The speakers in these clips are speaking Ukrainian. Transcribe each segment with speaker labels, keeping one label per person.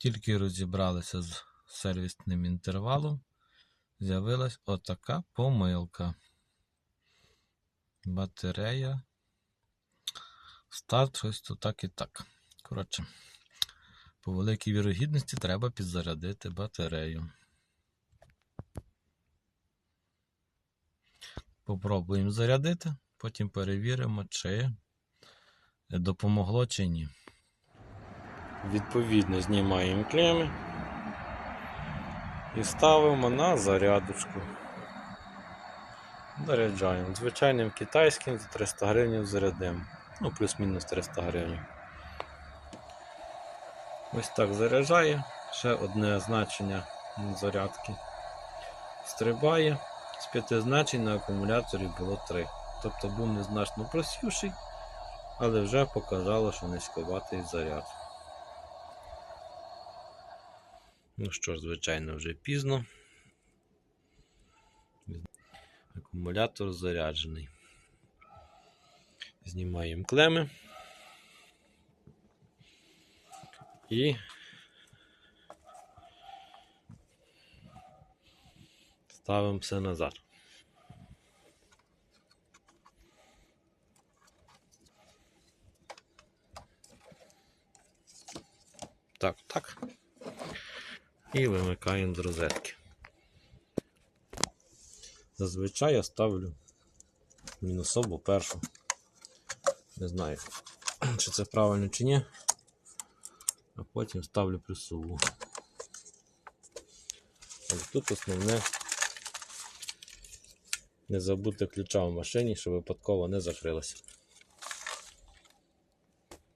Speaker 1: Тільки розібралися з сервісним інтервалом, з'явилась отака помилка. Батарея. Старт щось то так і так. Коротше, по великій вірогідності треба підзарядити батарею. Попробуємо зарядити, потім перевіримо, чи допомогло чи ні. Відповідно, знімаємо клеми і ставимо на зарядочку. Заряджаємо. Звичайним китайським за 300 гривень зарядимо. Ну, плюс-мінус 300 гривень. Ось так заряджає. Ще одне значення зарядки. Стрибає. З п'яти значень на акумуляторі було 3. Тобто був незначно просівший, але вже показало, що низьковатий заряд. Ну що ж, звичайно, вже пізно. Акумулятор заряджений. Знімаємо клеми. І ставимо все назад. Так, так. І вимикаємо з розетки. Зазвичай я ставлю мінусову першу. Не знаю, чи це правильно чи ні. А потім ставлю плюсову. Але тут основне не забути ключа в машині, щоб випадково не закрилося.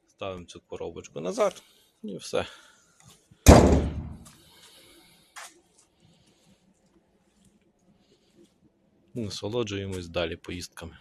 Speaker 1: Ставимо цю коробочку назад і все. Насолоджуємось далі поїздками.